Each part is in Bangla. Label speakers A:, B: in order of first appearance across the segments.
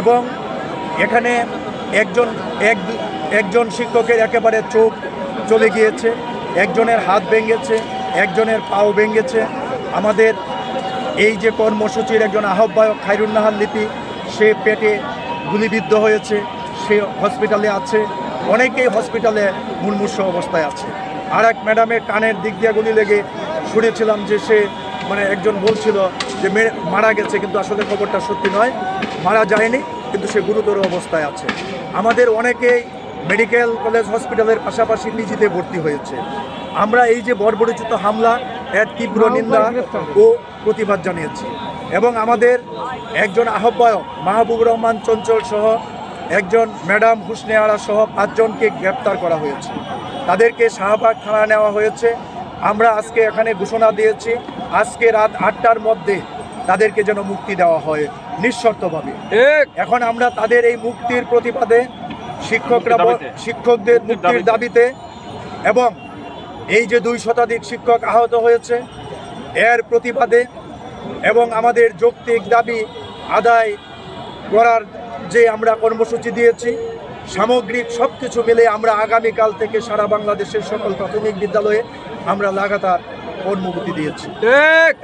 A: এবং এখানে একজন এক একজন শিক্ষকের একেবারে চোখ চলে গিয়েছে, একজনের হাত ভেঙেছে, একজনের পাও ভেঙেছে। আমাদের এই যে কর্মসূচির একজন আহ্বায়ক খাইরুন্নাহার লিপি, সে পেটে গুলিবিদ্ধ হয়েছে, সে হসপিটালে আছে, অনেকেই হসপিটালে মুমূর্ষ অবস্থায় আছে। আর এক ম্যাডামের কানের দিক দিয়ে গুলি লেগে শুনেছিলাম যে সে মানে একজন বলছিল যে মারা গেছে কিন্তু আসলে খবরটা সত্যি নয়। মারা যায়নি কিন্তু সে গুরুতর অবস্থায় আছে। আমাদের অনেকেই মেডিকেল কলেজ হসপিটালের পাশাপাশি নিজেতে ভর্তি হয়েছে। আমরা এই যে বর্বরিচিত হামলা এর তীব্র নিন্দা ও প্রতিবাদ জানিয়েছি। এবং আমাদের একজন আহ্বায়ক মাহবুব রহমান চঞ্চল সহ একজন ম্যাডাম হুসনে আরা সহ পাঁচজনকে গ্রেপ্তার করা হয়েছে। তাদেরকে শাহবাগ থানা নেওয়া হয়েছে। আমরা আজকে এখানে ঘোষণা দিয়েছি আজকে রাত আটটার মধ্যে তাদেরকে যেন মুক্তি দেওয়া হয় নিঃশর্তভাবে। এখন আমরা তাদের এই মুক্তির প্রতিবাদে শিক্ষকরা শিক্ষকদের মুক্তির দাবিতে। এবং এই যে দুই শতাধিক শিক্ষক আহত হয়েছে এর প্রতিবাদে এবং আমাদের যৌক্তিক দাবি আদায় করার যে আমরা কর্মসূচি দিয়েছি সামগ্রিক সব কিছু মিলে আমরা আগামীকাল থেকে সারা বাংলাদেশের সকল প্রাথমিক বিদ্যালয়ে আমরা লাগাতার কর্মসূচি দিয়েছি?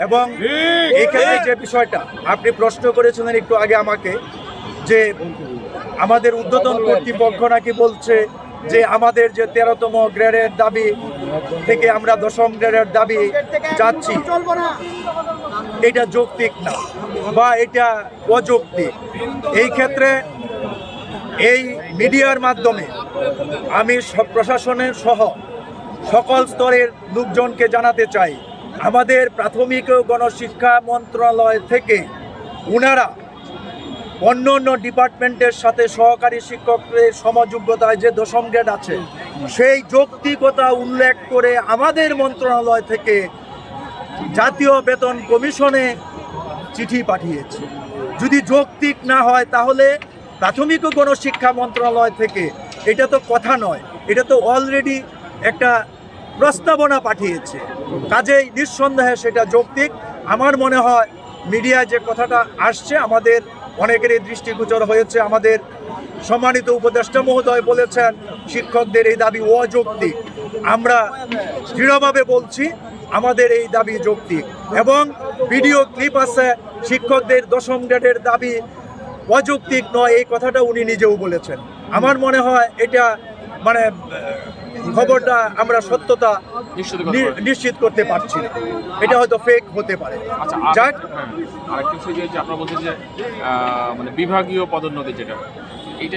A: এবং এখানে যে বিষয়টা আপনি প্রশ্ন করেছিলেন একটু আগে আমাকে যে আমাদের ঊর্ধ্বতন কর্তৃপক্ষ নাকি বলছে যে আমাদের যে তেরোতম গ্রেডের দাবি থেকে আমরা দশম গ্রেডের দাবি যাচ্ছি এটা যৌক্তিক না বা এটা অযৌক্তিক। এই ক্ষেত্রে এই মিডিয়ার মাধ্যমে আমি সব প্রশাসনের সহ সকল স্তরের লোকজনকে জানাতে চাই। আমাদের প্রাথমিক ও গণশিক্ষা মন্ত্রণালয় থেকে উনারা অন্য অন্য ডিপার্টমেন্টের সাথে সহকারী শিক্ষকদের সমযোগ্যতায় যে দশম গ্রেড আছে, সেই যৌক্তিকতা উল্লেখ করে আমাদের মন্ত্রণালয় থেকে জাতীয় বেতন কমিশনে চিঠি পাঠিয়েছে। যদি যৌক্তিক না হয়, তাহলে প্রাথমিক ও গণশিক্ষা মন্ত্রণালয় থেকে, এটা তো কথা নয়, এটা তো অলরেডি একটা প্রস্তাবনা পাঠিয়েছে। কাজেই নিঃসন্দেহে সেটা যৌক্তিক। আমার মনে হয় মিডিয়ায় যে কথাটা আসছে, আমাদের অনেকেরই দৃষ্টিগোচর হয়েছে। আমাদের সম্মানিত উপদেষ্টা মহোদয় বলেছেন, শিক্ষকদের এই দাবি অযৌক্তিক। আমরা দৃঢ়ভাবে বলছি, আমাদের এই দাবি যৌক্তিক। এবং ভিডিও ক্লিপ আছে, শিক্ষকদের দশম গ্রেডের দাবি অযৌক্তিক নয়, এই কথাটা উনি নিজেও বলেছেন। আমার মনে হয় এটা মানে খবরটা আমরা সত্যতা
B: নিশ্চিত করতে
A: পারছি। না। এটা হয়তো ফেক হতে পারে।
B: আচ্ছা
A: যাক।
B: হ্যাঁ, আরেকটা বিষয় যে আপনারা বলছেন যে মানে বিভাগীয় পদোন্নতি যেটা এইটা